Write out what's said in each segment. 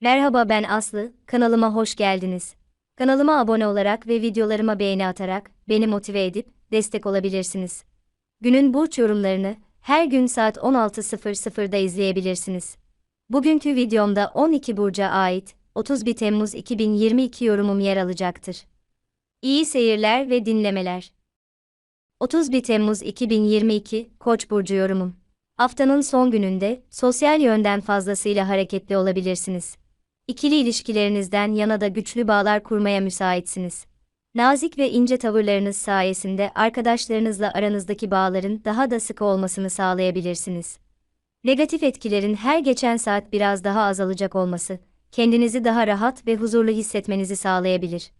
Merhaba ben Aslı, kanalıma hoş geldiniz. Kanalıma abone olarak ve videolarıma beğeni atarak beni motive edip destek olabilirsiniz. Günün burç yorumlarını her gün saat 16.00'da izleyebilirsiniz. Bugünkü videomda 12 burca ait 31 Temmuz 2022 yorumum yer alacaktır. İyi seyirler ve dinlemeler. 31 Temmuz 2022 Koç burcu yorumum. Haftanın son gününde sosyal yönden fazlasıyla hareketli olabilirsiniz. İkili ilişkilerinizden yana da güçlü bağlar kurmaya müsaitsiniz. Nazik ve ince tavırlarınız sayesinde arkadaşlarınızla aranızdaki bağların daha da sıkı olmasını sağlayabilirsiniz. Negatif etkilerin her geçen saat biraz daha azalacak olması, kendinizi daha rahat ve huzurlu hissetmenizi sağlayabilir.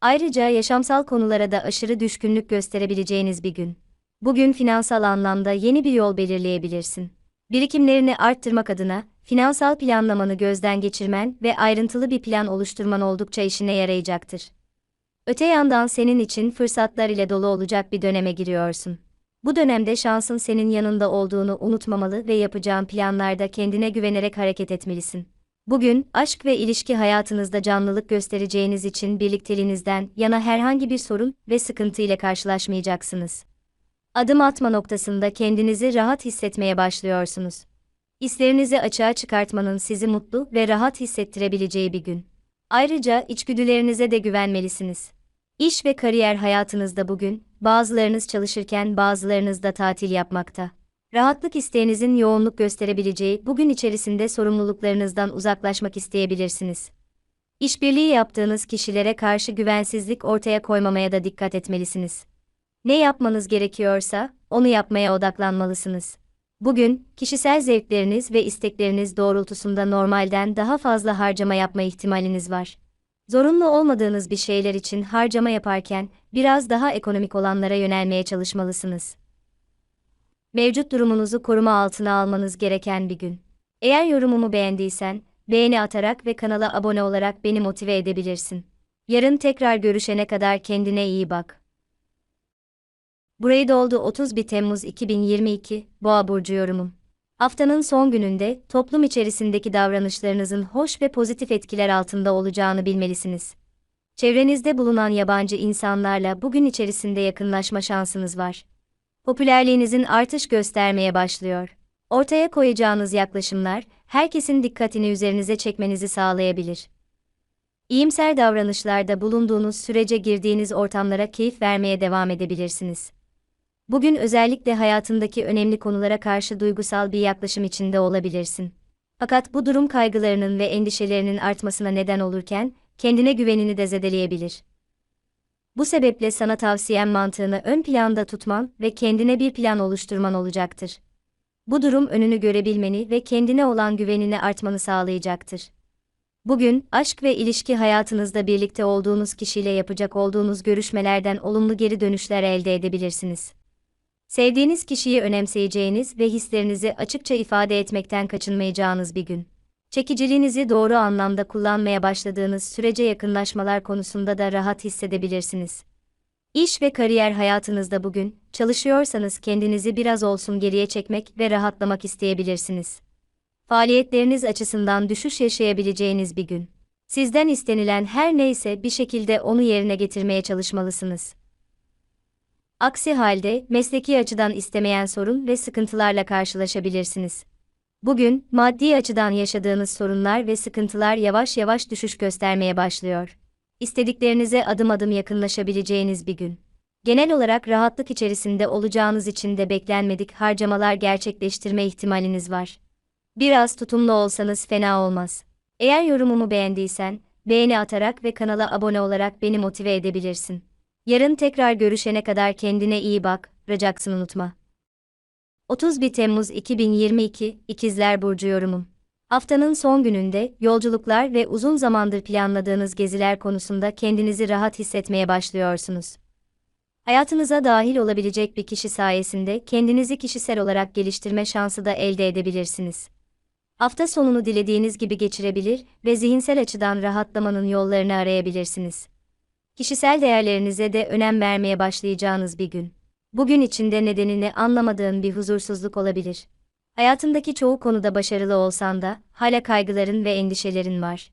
Ayrıca yaşamsal konulara da aşırı düşkünlük gösterebileceğiniz bir gün. Bugün finansal anlamda yeni bir yol belirleyebilirsin. Birikimlerini arttırmak adına finansal planlamanı gözden geçirmen ve ayrıntılı bir plan oluşturman oldukça işine yarayacaktır. Öte yandan senin için fırsatlar ile dolu olacak bir döneme giriyorsun. Bu dönemde şansın senin yanında olduğunu unutmamalı ve yapacağın planlarda kendine güvenerek hareket etmelisin. Bugün aşk ve ilişki hayatınızda canlılık göstereceğiniz için birlikteliğinizden yana herhangi bir sorun ve sıkıntı ile karşılaşmayacaksınız. Adım atma noktasında kendinizi rahat hissetmeye başlıyorsunuz. Hislerinizi açığa çıkartmanın sizi mutlu ve rahat hissettirebileceği bir gün. Ayrıca içgüdülerinize de güvenmelisiniz. İş ve kariyer hayatınızda bugün, bazılarınız çalışırken bazılarınız da tatil yapmakta. Rahatlık isteğinizin yoğunluk gösterebileceği bugün içerisinde sorumluluklarınızdan uzaklaşmak isteyebilirsiniz. İşbirliği yaptığınız kişilere karşı güvensizlik ortaya koymamaya da dikkat etmelisiniz. Ne yapmanız gerekiyorsa, onu yapmaya odaklanmalısınız. Bugün, kişisel zevkleriniz ve istekleriniz doğrultusunda normalden daha fazla harcama yapma ihtimaliniz var. Zorunlu olmadığınız bir şeyler için harcama yaparken, biraz daha ekonomik olanlara yönelmeye çalışmalısınız. Mevcut durumunuzu koruma altına almanız gereken bir gün. Eğer yorumumu beğendiysen, beğeni atarak ve kanala abone olarak beni motive edebilirsin. Yarın tekrar görüşene kadar kendine iyi bak. Burayı doldu 31 Temmuz 2022, Boğa Burcu yorumum. Haftanın son gününde, toplum içerisindeki davranışlarınızın hoş ve pozitif etkiler altında olacağını bilmelisiniz. Çevrenizde bulunan yabancı insanlarla bugün içerisinde yakınlaşma şansınız var. Popülerliğinizin artış göstermeye başlıyor. Ortaya koyacağınız yaklaşımlar, herkesin dikkatini üzerinize çekmenizi sağlayabilir. İyimser davranışlarda bulunduğunuz sürece girdiğiniz ortamlara keyif vermeye devam edebilirsiniz. Bugün özellikle hayatındaki önemli konulara karşı duygusal bir yaklaşım içinde olabilirsin. Fakat bu durum kaygılarının ve endişelerinin artmasına neden olurken, kendine güvenini de zedeleyebilir. Bu sebeple sana tavsiyem mantığını ön planda tutman ve kendine bir plan oluşturman olacaktır. Bu durum önünü görebilmeni ve kendine olan güvenini artmanı sağlayacaktır. Bugün, aşk ve ilişki hayatınızda birlikte olduğunuz kişiyle yapacak olduğunuz görüşmelerden olumlu geri dönüşler elde edebilirsiniz. Sevdiğiniz kişiyi önemseyeceğiniz ve hislerinizi açıkça ifade etmekten kaçınmayacağınız bir gün. Çekiciliğinizi doğru anlamda kullanmaya başladığınız sürece yakınlaşmalar konusunda da rahat hissedebilirsiniz. İş ve kariyer hayatınızda bugün, çalışıyorsanız kendinizi biraz olsun geriye çekmek ve rahatlamak isteyebilirsiniz. Faaliyetleriniz açısından düşüş yaşayabileceğiniz bir gün. Sizden istenilen her neyse bir şekilde onu yerine getirmeye çalışmalısınız. Aksi halde mesleki açıdan istemeyen sorun ve sıkıntılarla karşılaşabilirsiniz. Bugün maddi açıdan yaşadığınız sorunlar ve sıkıntılar yavaş yavaş düşüş göstermeye başlıyor. İstediklerinize adım adım yakınlaşabileceğiniz bir gün. Genel olarak rahatlık içerisinde olacağınız için de beklenmedik harcamalar gerçekleştirme ihtimaliniz var. Biraz tutumlu olsanız fena olmaz. Eğer yorumumu beğendiysen, beğeni atarak ve kanala abone olarak beni motive edebilirsin. Yarın tekrar görüşene kadar kendine iyi bak, racaksın unutma. 31 Temmuz 2022, İkizler Burcu yorumum. Haftanın son gününde, yolculuklar ve uzun zamandır planladığınız geziler konusunda kendinizi rahat hissetmeye başlıyorsunuz. Hayatınıza dahil olabilecek bir kişi sayesinde kendinizi kişisel olarak geliştirme şansı da elde edebilirsiniz. Hafta sonunu dilediğiniz gibi geçirebilir ve zihinsel açıdan rahatlamanın yollarını arayabilirsiniz kişisel değerlerinize de önem vermeye başlayacağınız bir gün. Bugün içinde nedenini anlamadığın bir huzursuzluk olabilir. Hayatındaki çoğu konuda başarılı olsan da hala kaygıların ve endişelerin var.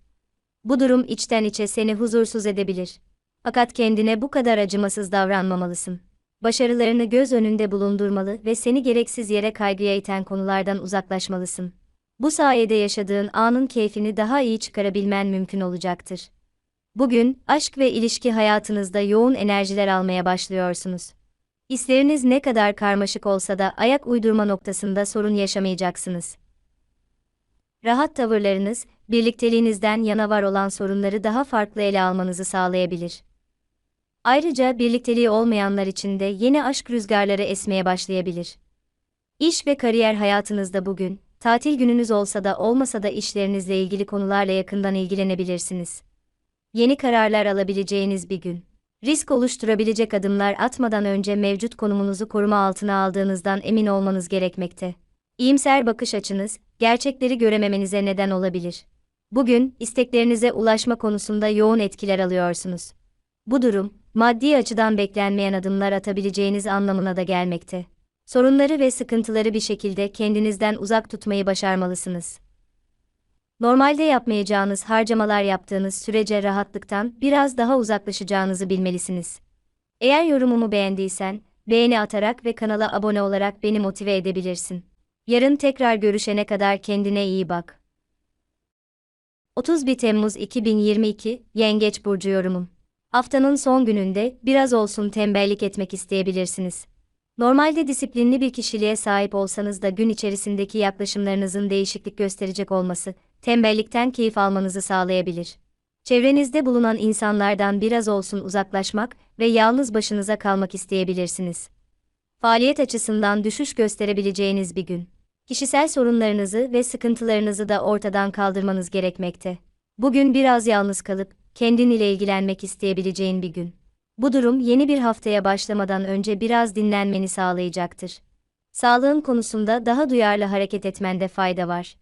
Bu durum içten içe seni huzursuz edebilir. Fakat kendine bu kadar acımasız davranmamalısın. Başarılarını göz önünde bulundurmalı ve seni gereksiz yere kaygıya iten konulardan uzaklaşmalısın. Bu sayede yaşadığın anın keyfini daha iyi çıkarabilmen mümkün olacaktır. Bugün, aşk ve ilişki hayatınızda yoğun enerjiler almaya başlıyorsunuz. İşleriniz ne kadar karmaşık olsa da ayak uydurma noktasında sorun yaşamayacaksınız. Rahat tavırlarınız, birlikteliğinizden yana var olan sorunları daha farklı ele almanızı sağlayabilir. Ayrıca birlikteliği olmayanlar için de yeni aşk rüzgarları esmeye başlayabilir. İş ve kariyer hayatınızda bugün, tatil gününüz olsa da olmasa da işlerinizle ilgili konularla yakından ilgilenebilirsiniz. Yeni kararlar alabileceğiniz bir gün. Risk oluşturabilecek adımlar atmadan önce mevcut konumunuzu koruma altına aldığınızdan emin olmanız gerekmekte. İyimser bakış açınız, gerçekleri görememenize neden olabilir. Bugün, isteklerinize ulaşma konusunda yoğun etkiler alıyorsunuz. Bu durum, maddi açıdan beklenmeyen adımlar atabileceğiniz anlamına da gelmekte. Sorunları ve sıkıntıları bir şekilde kendinizden uzak tutmayı başarmalısınız. Normalde yapmayacağınız harcamalar yaptığınız sürece rahatlıktan biraz daha uzaklaşacağınızı bilmelisiniz. Eğer yorumumu beğendiysen, beğeni atarak ve kanala abone olarak beni motive edebilirsin. Yarın tekrar görüşene kadar kendine iyi bak. 31 Temmuz 2022, Yengeç Burcu yorumum. Haftanın son gününde biraz olsun tembellik etmek isteyebilirsiniz. Normalde disiplinli bir kişiliğe sahip olsanız da gün içerisindeki yaklaşımlarınızın değişiklik gösterecek olması, tembellikten keyif almanızı sağlayabilir. Çevrenizde bulunan insanlardan biraz olsun uzaklaşmak ve yalnız başınıza kalmak isteyebilirsiniz. Faaliyet açısından düşüş gösterebileceğiniz bir gün. Kişisel sorunlarınızı ve sıkıntılarınızı da ortadan kaldırmanız gerekmekte. Bugün biraz yalnız kalıp kendin ile ilgilenmek isteyebileceğin bir gün. Bu durum yeni bir haftaya başlamadan önce biraz dinlenmeni sağlayacaktır. Sağlığın konusunda daha duyarlı hareket etmende fayda var.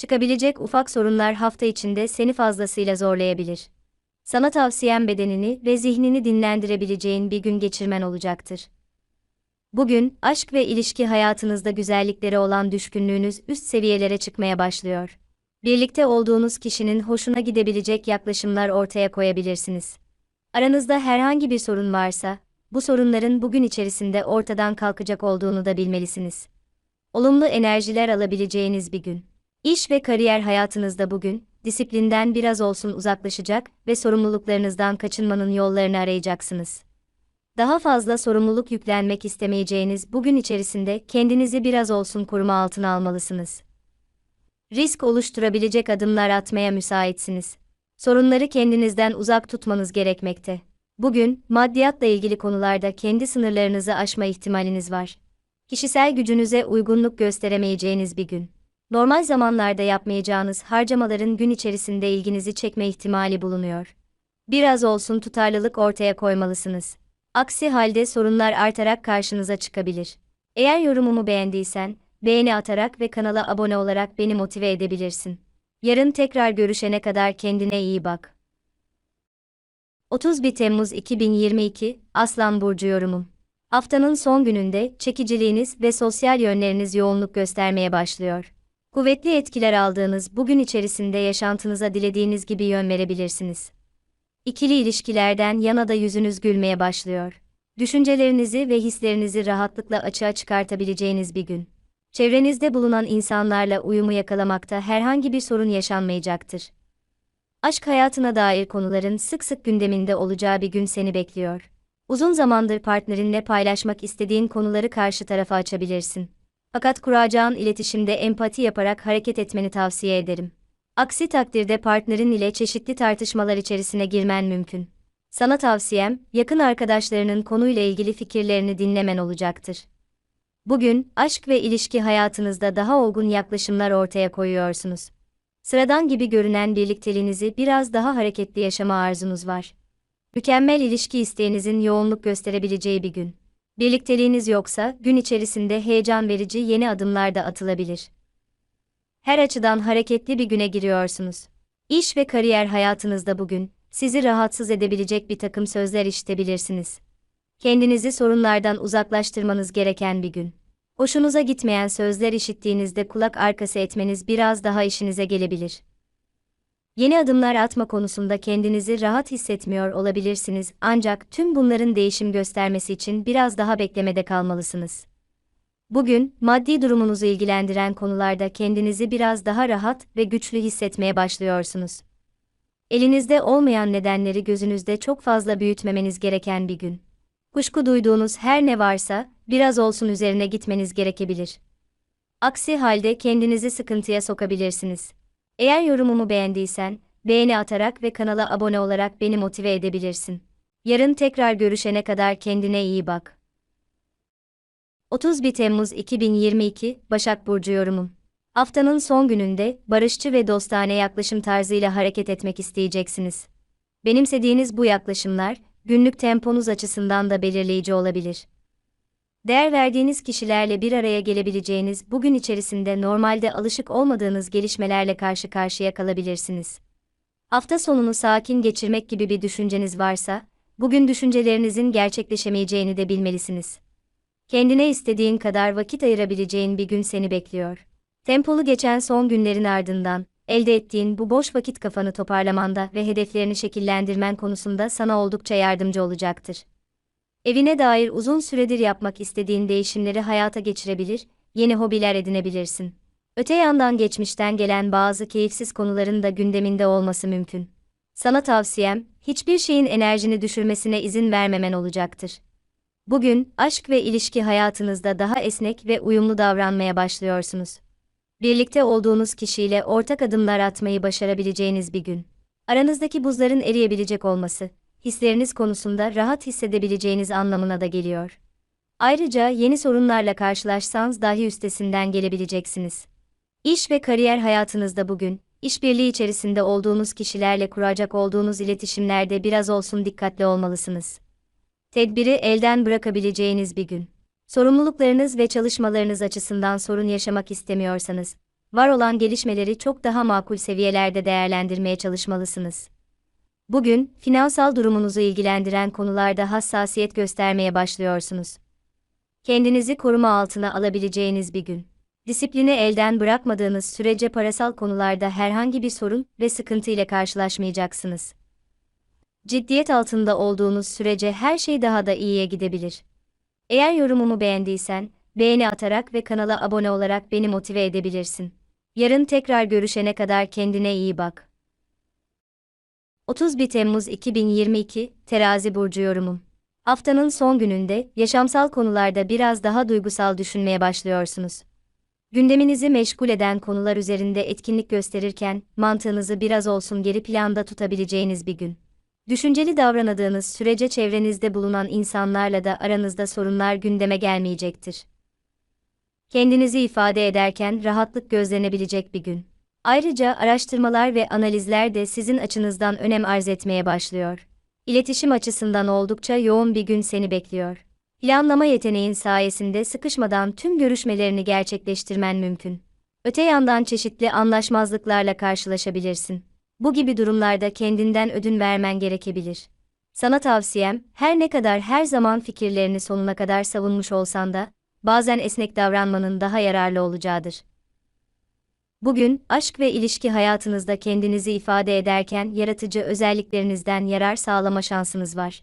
Çıkabilecek ufak sorunlar hafta içinde seni fazlasıyla zorlayabilir. Sana tavsiyem bedenini ve zihnini dinlendirebileceğin bir gün geçirmen olacaktır. Bugün, aşk ve ilişki hayatınızda güzelliklere olan düşkünlüğünüz üst seviyelere çıkmaya başlıyor. Birlikte olduğunuz kişinin hoşuna gidebilecek yaklaşımlar ortaya koyabilirsiniz. Aranızda herhangi bir sorun varsa, bu sorunların bugün içerisinde ortadan kalkacak olduğunu da bilmelisiniz. Olumlu enerjiler alabileceğiniz bir gün. İş ve kariyer hayatınızda bugün, disiplinden biraz olsun uzaklaşacak ve sorumluluklarınızdan kaçınmanın yollarını arayacaksınız. Daha fazla sorumluluk yüklenmek istemeyeceğiniz bugün içerisinde kendinizi biraz olsun koruma altına almalısınız. Risk oluşturabilecek adımlar atmaya müsaitsiniz. Sorunları kendinizden uzak tutmanız gerekmekte. Bugün, maddiyatla ilgili konularda kendi sınırlarınızı aşma ihtimaliniz var. Kişisel gücünüze uygunluk gösteremeyeceğiniz bir gün. Normal zamanlarda yapmayacağınız harcamaların gün içerisinde ilginizi çekme ihtimali bulunuyor. Biraz olsun tutarlılık ortaya koymalısınız. Aksi halde sorunlar artarak karşınıza çıkabilir. Eğer yorumumu beğendiysen, beğeni atarak ve kanala abone olarak beni motive edebilirsin. Yarın tekrar görüşene kadar kendine iyi bak. 31 Temmuz 2022, Aslan Burcu yorumum. Haftanın son gününde çekiciliğiniz ve sosyal yönleriniz yoğunluk göstermeye başlıyor. Kuvvetli etkiler aldığınız bugün içerisinde yaşantınıza dilediğiniz gibi yön verebilirsiniz. İkili ilişkilerden yana da yüzünüz gülmeye başlıyor. Düşüncelerinizi ve hislerinizi rahatlıkla açığa çıkartabileceğiniz bir gün. Çevrenizde bulunan insanlarla uyumu yakalamakta herhangi bir sorun yaşanmayacaktır. Aşk hayatına dair konuların sık sık gündeminde olacağı bir gün seni bekliyor. Uzun zamandır partnerinle paylaşmak istediğin konuları karşı tarafa açabilirsin. Fakat kuracağın iletişimde empati yaparak hareket etmeni tavsiye ederim. Aksi takdirde partnerin ile çeşitli tartışmalar içerisine girmen mümkün. Sana tavsiyem, yakın arkadaşlarının konuyla ilgili fikirlerini dinlemen olacaktır. Bugün, aşk ve ilişki hayatınızda daha olgun yaklaşımlar ortaya koyuyorsunuz. Sıradan gibi görünen birlikteliğinizi biraz daha hareketli yaşama arzunuz var. Mükemmel ilişki isteğinizin yoğunluk gösterebileceği bir gün. Birlikteliğiniz yoksa, gün içerisinde heyecan verici yeni adımlar da atılabilir. Her açıdan hareketli bir güne giriyorsunuz. İş ve kariyer hayatınızda bugün, sizi rahatsız edebilecek bir takım sözler işitebilirsiniz. Kendinizi sorunlardan uzaklaştırmanız gereken bir gün. Hoşunuza gitmeyen sözler işittiğinizde kulak arkası etmeniz biraz daha işinize gelebilir. Yeni adımlar atma konusunda kendinizi rahat hissetmiyor olabilirsiniz ancak tüm bunların değişim göstermesi için biraz daha beklemede kalmalısınız. Bugün, maddi durumunuzu ilgilendiren konularda kendinizi biraz daha rahat ve güçlü hissetmeye başlıyorsunuz. Elinizde olmayan nedenleri gözünüzde çok fazla büyütmemeniz gereken bir gün. Kuşku duyduğunuz her ne varsa, biraz olsun üzerine gitmeniz gerekebilir. Aksi halde kendinizi sıkıntıya sokabilirsiniz. Eğer yorumumu beğendiysen, beğeni atarak ve kanala abone olarak beni motive edebilirsin. Yarın tekrar görüşene kadar kendine iyi bak. 31 Temmuz 2022, Başak Burcu yorumum. Haftanın son gününde, barışçı ve dostane yaklaşım tarzıyla hareket etmek isteyeceksiniz. Benimsediğiniz bu yaklaşımlar, günlük temponuz açısından da belirleyici olabilir. Değer verdiğiniz kişilerle bir araya gelebileceğiniz bugün içerisinde normalde alışık olmadığınız gelişmelerle karşı karşıya kalabilirsiniz. Hafta sonunu sakin geçirmek gibi bir düşünceniz varsa, bugün düşüncelerinizin gerçekleşemeyeceğini de bilmelisiniz. Kendine istediğin kadar vakit ayırabileceğin bir gün seni bekliyor. Tempolu geçen son günlerin ardından, elde ettiğin bu boş vakit kafanı toparlamanda ve hedeflerini şekillendirmen konusunda sana oldukça yardımcı olacaktır. Evine dair uzun süredir yapmak istediğin değişimleri hayata geçirebilir, yeni hobiler edinebilirsin. Öte yandan geçmişten gelen bazı keyifsiz konuların da gündeminde olması mümkün. Sana tavsiyem, hiçbir şeyin enerjini düşürmesine izin vermemen olacaktır. Bugün, aşk ve ilişki hayatınızda daha esnek ve uyumlu davranmaya başlıyorsunuz. Birlikte olduğunuz kişiyle ortak adımlar atmayı başarabileceğiniz bir gün. Aranızdaki buzların eriyebilecek olması, hisleriniz konusunda rahat hissedebileceğiniz anlamına da geliyor. Ayrıca yeni sorunlarla karşılaşsanız dahi üstesinden gelebileceksiniz. İş ve kariyer hayatınızda bugün, işbirliği içerisinde olduğunuz kişilerle kuracak olduğunuz iletişimlerde biraz olsun dikkatli olmalısınız. Tedbiri elden bırakabileceğiniz bir gün. Sorumluluklarınız ve çalışmalarınız açısından sorun yaşamak istemiyorsanız, var olan gelişmeleri çok daha makul seviyelerde değerlendirmeye çalışmalısınız. Bugün, finansal durumunuzu ilgilendiren konularda hassasiyet göstermeye başlıyorsunuz. Kendinizi koruma altına alabileceğiniz bir gün. Disiplini elden bırakmadığınız sürece parasal konularda herhangi bir sorun ve sıkıntı ile karşılaşmayacaksınız. Ciddiyet altında olduğunuz sürece her şey daha da iyiye gidebilir. Eğer yorumumu beğendiysen, beğeni atarak ve kanala abone olarak beni motive edebilirsin. Yarın tekrar görüşene kadar kendine iyi bak. 31 Temmuz 2022, Terazi Burcu yorumum. Haftanın son gününde, yaşamsal konularda biraz daha duygusal düşünmeye başlıyorsunuz. Gündeminizi meşgul eden konular üzerinde etkinlik gösterirken, mantığınızı biraz olsun geri planda tutabileceğiniz bir gün. Düşünceli davranadığınız sürece çevrenizde bulunan insanlarla da aranızda sorunlar gündeme gelmeyecektir. Kendinizi ifade ederken rahatlık gözlenebilecek bir gün. Ayrıca araştırmalar ve analizler de sizin açınızdan önem arz etmeye başlıyor. İletişim açısından oldukça yoğun bir gün seni bekliyor. Planlama yeteneğin sayesinde sıkışmadan tüm görüşmelerini gerçekleştirmen mümkün. Öte yandan çeşitli anlaşmazlıklarla karşılaşabilirsin. Bu gibi durumlarda kendinden ödün vermen gerekebilir. Sana tavsiyem, her ne kadar her zaman fikirlerini sonuna kadar savunmuş olsan da, bazen esnek davranmanın daha yararlı olacağıdır. Bugün, aşk ve ilişki hayatınızda kendinizi ifade ederken yaratıcı özelliklerinizden yarar sağlama şansınız var.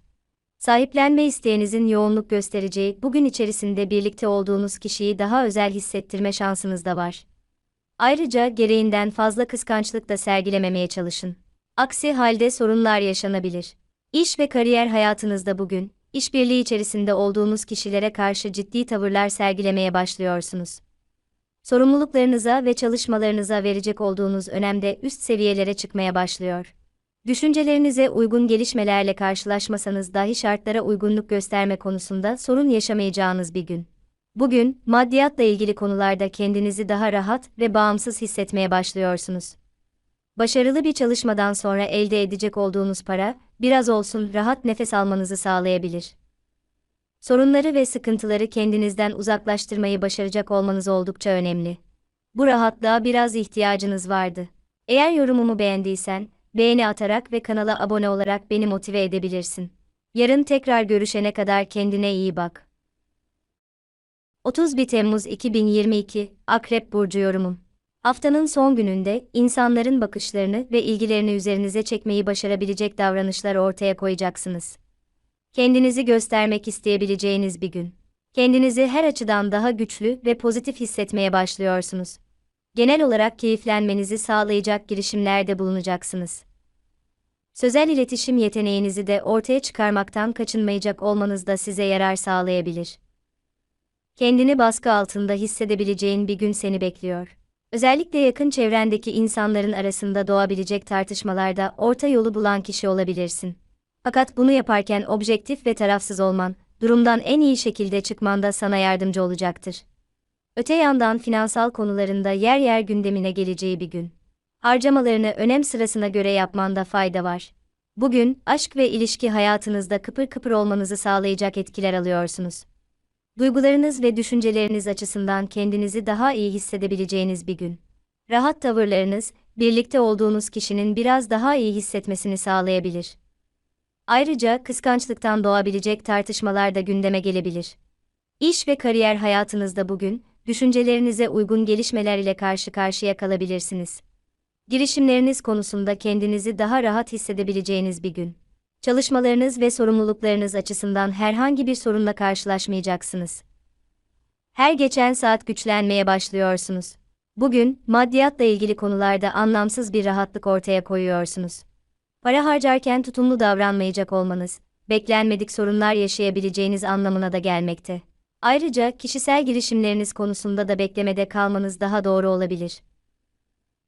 Sahiplenme isteğinizin yoğunluk göstereceği bugün içerisinde birlikte olduğunuz kişiyi daha özel hissettirme şansınız da var. Ayrıca gereğinden fazla kıskançlık da sergilememeye çalışın. Aksi halde sorunlar yaşanabilir. İş ve kariyer hayatınızda bugün, işbirliği içerisinde olduğunuz kişilere karşı ciddi tavırlar sergilemeye başlıyorsunuz. Sorumluluklarınıza ve çalışmalarınıza verecek olduğunuz önemde üst seviyelere çıkmaya başlıyor. Düşüncelerinize uygun gelişmelerle karşılaşmasanız dahi şartlara uygunluk gösterme konusunda sorun yaşamayacağınız bir gün. Bugün, maddiyatla ilgili konularda kendinizi daha rahat ve bağımsız hissetmeye başlıyorsunuz. Başarılı bir çalışmadan sonra elde edecek olduğunuz para, biraz olsun rahat nefes almanızı sağlayabilir. Sorunları ve sıkıntıları kendinizden uzaklaştırmayı başaracak olmanız oldukça önemli. Bu rahatlığa biraz ihtiyacınız vardı. Eğer yorumumu beğendiysen, beğeni atarak ve kanala abone olarak beni motive edebilirsin. Yarın tekrar görüşene kadar kendine iyi bak. 31 Temmuz 2022 Akrep Burcu yorumum. Haftanın son gününde insanların bakışlarını ve ilgilerini üzerinize çekmeyi başarabilecek davranışlar ortaya koyacaksınız. Kendinizi göstermek isteyebileceğiniz bir gün. Kendinizi her açıdan daha güçlü ve pozitif hissetmeye başlıyorsunuz. Genel olarak keyiflenmenizi sağlayacak girişimlerde bulunacaksınız. Sözel iletişim yeteneğinizi de ortaya çıkarmaktan kaçınmayacak olmanız da size yarar sağlayabilir. Kendini baskı altında hissedebileceğin bir gün seni bekliyor. Özellikle yakın çevrendeki insanların arasında doğabilecek tartışmalarda orta yolu bulan kişi olabilirsin. Fakat bunu yaparken objektif ve tarafsız olman, durumdan en iyi şekilde çıkmanda sana yardımcı olacaktır. Öte yandan finansal konularında yer yer gündemine geleceği bir gün. Harcamalarını önem sırasına göre yapmanda fayda var. Bugün aşk ve ilişki hayatınızda kıpır kıpır olmanızı sağlayacak etkiler alıyorsunuz. Duygularınız ve düşünceleriniz açısından kendinizi daha iyi hissedebileceğiniz bir gün. Rahat tavırlarınız, birlikte olduğunuz kişinin biraz daha iyi hissetmesini sağlayabilir. Ayrıca kıskançlıktan doğabilecek tartışmalar da gündeme gelebilir. İş ve kariyer hayatınızda bugün, düşüncelerinize uygun gelişmeler ile karşı karşıya kalabilirsiniz. Girişimleriniz konusunda kendinizi daha rahat hissedebileceğiniz bir gün. Çalışmalarınız ve sorumluluklarınız açısından herhangi bir sorunla karşılaşmayacaksınız. Her geçen saat güçlenmeye başlıyorsunuz. Bugün, maddiyatla ilgili konularda anlamsız bir rahatlık ortaya koyuyorsunuz. Para harcarken tutumlu davranmayacak olmanız, beklenmedik sorunlar yaşayabileceğiniz anlamına da gelmekte. Ayrıca kişisel girişimleriniz konusunda da beklemede kalmanız daha doğru olabilir.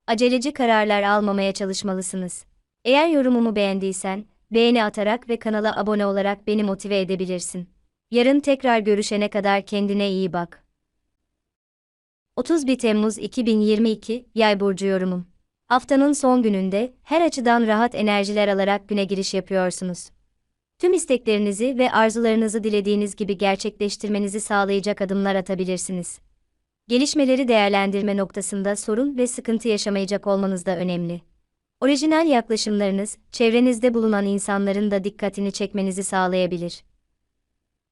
Aceleci kararlar almamaya çalışmalısınız. Eğer yorumumu beğendiysen, beğeni atarak ve kanala abone olarak beni motive edebilirsin. Yarın tekrar görüşene kadar kendine iyi bak. 31 Temmuz 2022 Yay burcu yorumum. Haftanın son gününde her açıdan rahat enerjiler alarak güne giriş yapıyorsunuz. Tüm isteklerinizi ve arzularınızı dilediğiniz gibi gerçekleştirmenizi sağlayacak adımlar atabilirsiniz. Gelişmeleri değerlendirme noktasında sorun ve sıkıntı yaşamayacak olmanız da önemli. Orijinal yaklaşımlarınız, çevrenizde bulunan insanların da dikkatini çekmenizi sağlayabilir.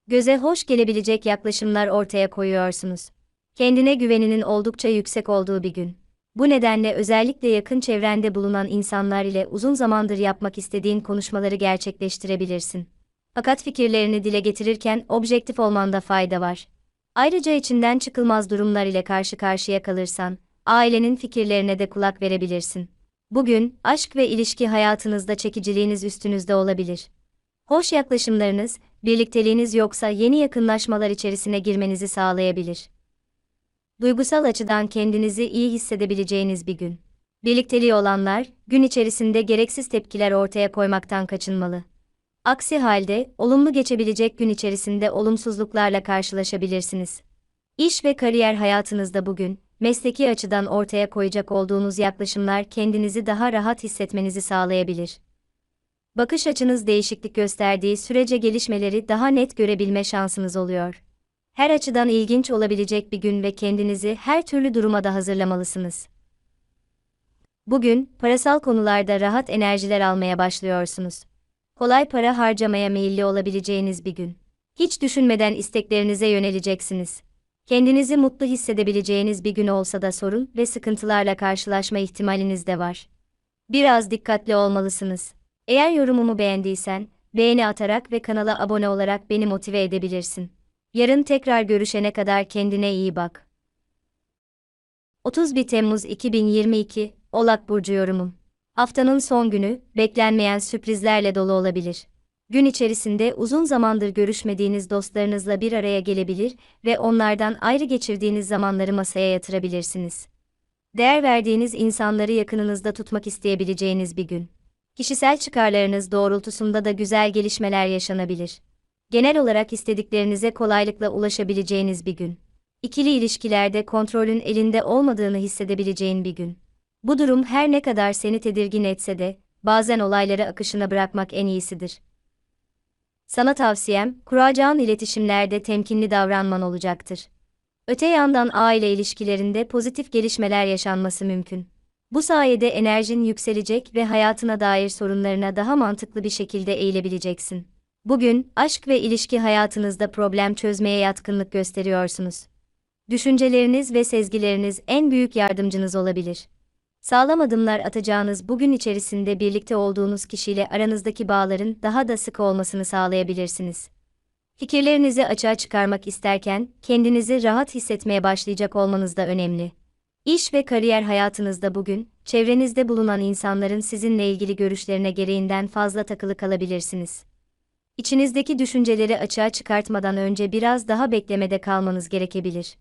Göze hoş gelebilecek yaklaşımlar ortaya koyuyorsunuz. Kendine güveninin oldukça yüksek olduğu bir gün. Bu nedenle özellikle yakın çevrende bulunan insanlar ile uzun zamandır yapmak istediğin konuşmaları gerçekleştirebilirsin. Fakat fikirlerini dile getirirken objektif olmanda fayda var. Ayrıca içinden çıkılmaz durumlar ile karşı karşıya kalırsan, ailenin fikirlerine de kulak verebilirsin. Bugün, aşk ve ilişki hayatınızda çekiciliğiniz üstünüzde olabilir. Hoş yaklaşımlarınız, birlikteliğiniz yoksa yeni yakınlaşmalar içerisine girmenizi sağlayabilir. Duygusal açıdan kendinizi iyi hissedebileceğiniz bir gün. Birlikteliği olanlar, gün içerisinde gereksiz tepkiler ortaya koymaktan kaçınmalı. Aksi halde, olumlu geçebilecek gün içerisinde olumsuzluklarla karşılaşabilirsiniz. İş ve kariyer hayatınızda bugün, mesleki açıdan ortaya koyacak olduğunuz yaklaşımlar kendinizi daha rahat hissetmenizi sağlayabilir. Bakış açınız değişiklik gösterdiği sürece gelişmeleri daha net görebilme şansınız oluyor. Her açıdan ilginç olabilecek bir gün ve kendinizi her türlü duruma da hazırlamalısınız. Bugün, parasal konularda rahat enerjiler almaya başlıyorsunuz. Kolay para harcamaya meyilli olabileceğiniz bir gün. Hiç düşünmeden isteklerinize yöneleceksiniz. Kendinizi mutlu hissedebileceğiniz bir gün olsa da sorun ve sıkıntılarla karşılaşma ihtimaliniz de var. Biraz dikkatli olmalısınız. Eğer yorumumu beğendiysen, beğeni atarak ve kanala abone olarak beni motive edebilirsin. Yarın tekrar görüşene kadar kendine iyi bak. 31 Temmuz 2022 Oğlak burcu yorumum. Haftanın son günü beklenmeyen sürprizlerle dolu olabilir. Gün içerisinde uzun zamandır görüşmediğiniz dostlarınızla bir araya gelebilir ve onlardan ayrı geçirdiğiniz zamanları masaya yatırabilirsiniz. Değer verdiğiniz insanları yakınınızda tutmak isteyebileceğiniz bir gün. Kişisel çıkarlarınız doğrultusunda da güzel gelişmeler yaşanabilir. Genel olarak istediklerinize kolaylıkla ulaşabileceğiniz bir gün. İkili ilişkilerde kontrolün elinde olmadığını hissedebileceğin bir gün. Bu durum her ne kadar seni tedirgin etse de, bazen olayları akışına bırakmak en iyisidir. Sana tavsiyem, kuracağın iletişimlerde temkinli davranman olacaktır. Öte yandan aile ilişkilerinde pozitif gelişmeler yaşanması mümkün. Bu sayede enerjin yükselecek ve hayatına dair sorunlarına daha mantıklı bir şekilde eğilebileceksin. Bugün, aşk ve ilişki hayatınızda problem çözmeye yatkınlık gösteriyorsunuz. Düşünceleriniz ve sezgileriniz en büyük yardımcınız olabilir. Sağlam adımlar atacağınız bugün içerisinde birlikte olduğunuz kişiyle aranızdaki bağların daha da sıkı olmasını sağlayabilirsiniz. Fikirlerinizi açığa çıkarmak isterken kendinizi rahat hissetmeye başlayacak olmanız da önemli. İş ve kariyer hayatınızda bugün, çevrenizde bulunan insanların sizinle ilgili görüşlerine gereğinden fazla takılı kalabilirsiniz. İçinizdeki düşünceleri açığa çıkartmadan önce biraz daha beklemede kalmanız gerekebilir.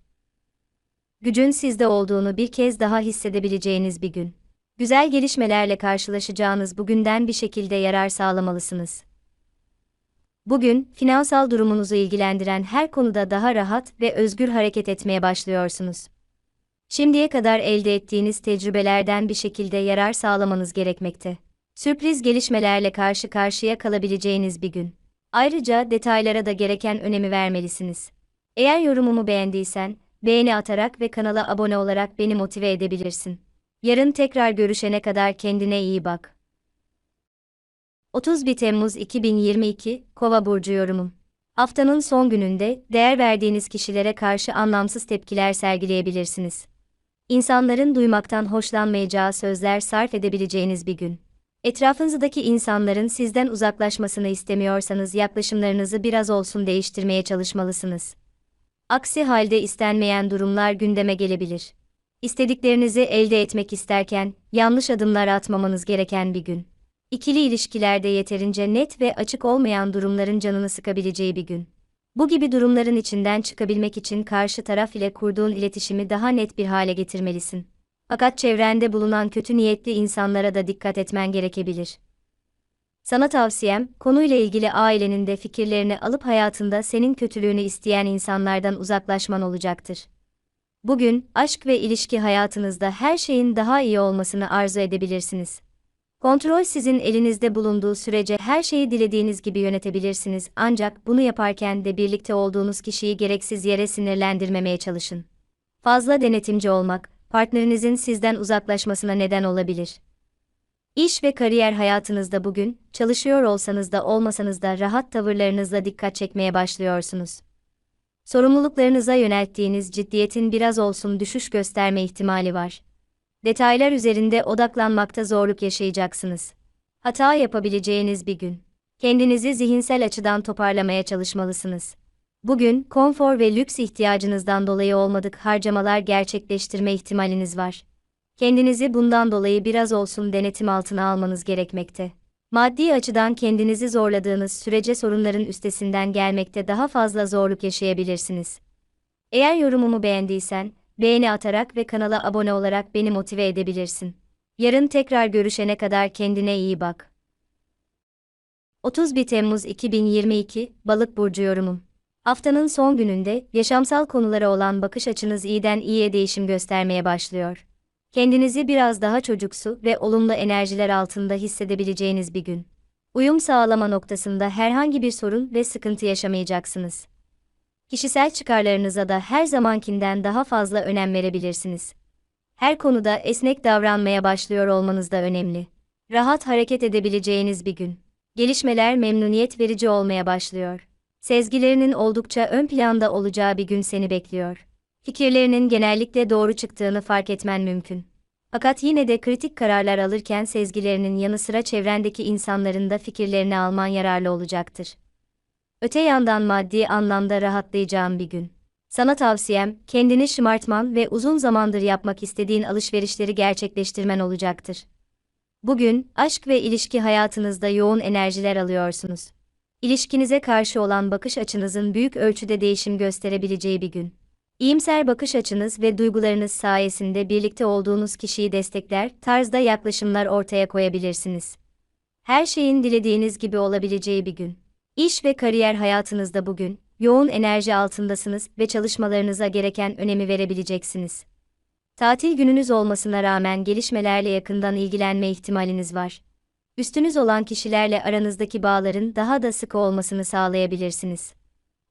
Gücün sizde olduğunu bir kez daha hissedebileceğiniz bir gün. Güzel gelişmelerle karşılaşacağınız bugünden bir şekilde yarar sağlamalısınız. Bugün, finansal durumunuzu ilgilendiren her konuda daha rahat ve özgür hareket etmeye başlıyorsunuz. Şimdiye kadar elde ettiğiniz tecrübelerden bir şekilde yarar sağlamanız gerekmekte. Sürpriz gelişmelerle karşı karşıya kalabileceğiniz bir gün. Ayrıca detaylara da gereken önemi vermelisiniz. Eğer yorumumu beğendiysen, beğeni atarak ve kanala abone olarak beni motive edebilirsin. Yarın tekrar görüşene kadar kendine iyi bak. 31 Temmuz 2022 Kova burcu yorumum. Haftanın son gününde değer verdiğiniz kişilere karşı anlamsız tepkiler sergileyebilirsiniz. İnsanların duymaktan hoşlanmayacağı sözler sarf edebileceğiniz bir gün. Etrafınızdaki insanların sizden uzaklaşmasını istemiyorsanız yaklaşımlarınızı biraz olsun değiştirmeye çalışmalısınız. Aksi halde istenmeyen durumlar gündeme gelebilir. İstediklerinizi elde etmek isterken yanlış adımlar atmamanız gereken bir gün. İkili ilişkilerde yeterince net ve açık olmayan durumların canını sıkabileceği bir gün. Bu gibi durumların içinden çıkabilmek için karşı taraf ile kurduğun iletişimi daha net bir hale getirmelisin. Fakat çevrende bulunan kötü niyetli insanlara da dikkat etmen gerekebilir. Sana tavsiyem, konuyla ilgili ailenin de fikirlerini alıp hayatında senin kötülüğünü isteyen insanlardan uzaklaşman olacaktır. Bugün, aşk ve ilişki hayatınızda her şeyin daha iyi olmasını arzu edebilirsiniz. Kontrol sizin elinizde bulunduğu sürece her şeyi dilediğiniz gibi yönetebilirsiniz ancak bunu yaparken de birlikte olduğunuz kişiyi gereksiz yere sinirlendirmemeye çalışın. Fazla denetimci olmak, partnerinizin sizden uzaklaşmasına neden olabilir. İş ve kariyer hayatınızda bugün, çalışıyor olsanız da olmasanız da rahat tavırlarınızla dikkat çekmeye başlıyorsunuz. Sorumluluklarınıza yönelttiğiniz ciddiyetin biraz olsun düşüş gösterme ihtimali var. Detaylar üzerinde odaklanmakta zorluk yaşayacaksınız. Hata yapabileceğiniz bir gün. Kendinizi zihinsel açıdan toparlamaya çalışmalısınız. Bugün, konfor ve lüks ihtiyacınızdan dolayı olmadık harcamalar gerçekleştirme ihtimaliniz var. Kendinizi bundan dolayı biraz olsun denetim altına almanız gerekmekte. Maddi açıdan kendinizi zorladığınız sürece sorunların üstesinden gelmekte daha fazla zorluk yaşayabilirsiniz. Eğer yorumumu beğendiysen, beğeni atarak ve kanala abone olarak beni motive edebilirsin. Yarın tekrar görüşene kadar kendine iyi bak. 31 Temmuz 2022 Balık burcu yorumum. Haftanın son gününde yaşamsal konulara olan bakış açınız iyiden iyiye değişim göstermeye başlıyor. Kendinizi biraz daha çocuksu ve olumlu enerjiler altında hissedebileceğiniz bir gün. Uyum sağlama noktasında herhangi bir sorun ve sıkıntı yaşamayacaksınız. Kişisel çıkarlarınıza da her zamankinden daha fazla önem verebilirsiniz. Her konuda esnek davranmaya başlıyor olmanız da önemli. Rahat hareket edebileceğiniz bir gün. Gelişmeler memnuniyet verici olmaya başlıyor. Sezgilerinin oldukça ön planda olacağı bir gün seni bekliyor. Fikirlerinin genellikle doğru çıktığını fark etmen mümkün. Fakat yine de kritik kararlar alırken sezgilerinin yanı sıra çevrendeki insanların da fikirlerini alman yararlı olacaktır. Öte yandan maddi anlamda rahatlayacağın bir gün. Sana tavsiyem, kendini şımartman ve uzun zamandır yapmak istediğin alışverişleri gerçekleştirmen olacaktır. Bugün, aşk ve ilişki hayatınızda yoğun enerjiler alıyorsunuz. İlişkinize karşı olan bakış açınızın büyük ölçüde değişim gösterebileceği bir gün. İyimser bakış açınız ve duygularınız sayesinde birlikte olduğunuz kişiyi destekler, tarzda yaklaşımlar ortaya koyabilirsiniz. Her şeyin dilediğiniz gibi olabileceği bir gün. İş ve kariyer hayatınızda bugün, yoğun enerji altındasınız ve çalışmalarınıza gereken önemi verebileceksiniz. Tatil gününüz olmasına rağmen gelişmelerle yakından ilgilenme ihtimaliniz var. Üstünüz olan kişilerle aranızdaki bağların daha da sıkı olmasını sağlayabilirsiniz.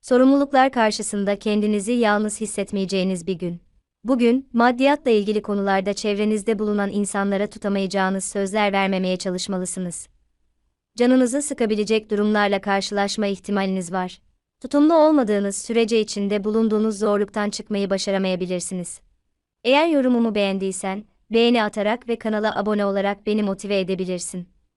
Sorumluluklar karşısında kendinizi yalnız hissetmeyeceğiniz bir gün. Bugün, maddiyatla ilgili konularda çevrenizde bulunan insanlara tutamayacağınız sözler vermemeye çalışmalısınız. Canınızı sıkabilecek durumlarla karşılaşma ihtimaliniz var. Tutumlu olmadığınız sürece içinde bulunduğunuz zorluktan çıkmayı başaramayabilirsiniz. Eğer yorumumu beğendiysen, beğeni atarak ve kanala abone olarak beni motive edebilirsin.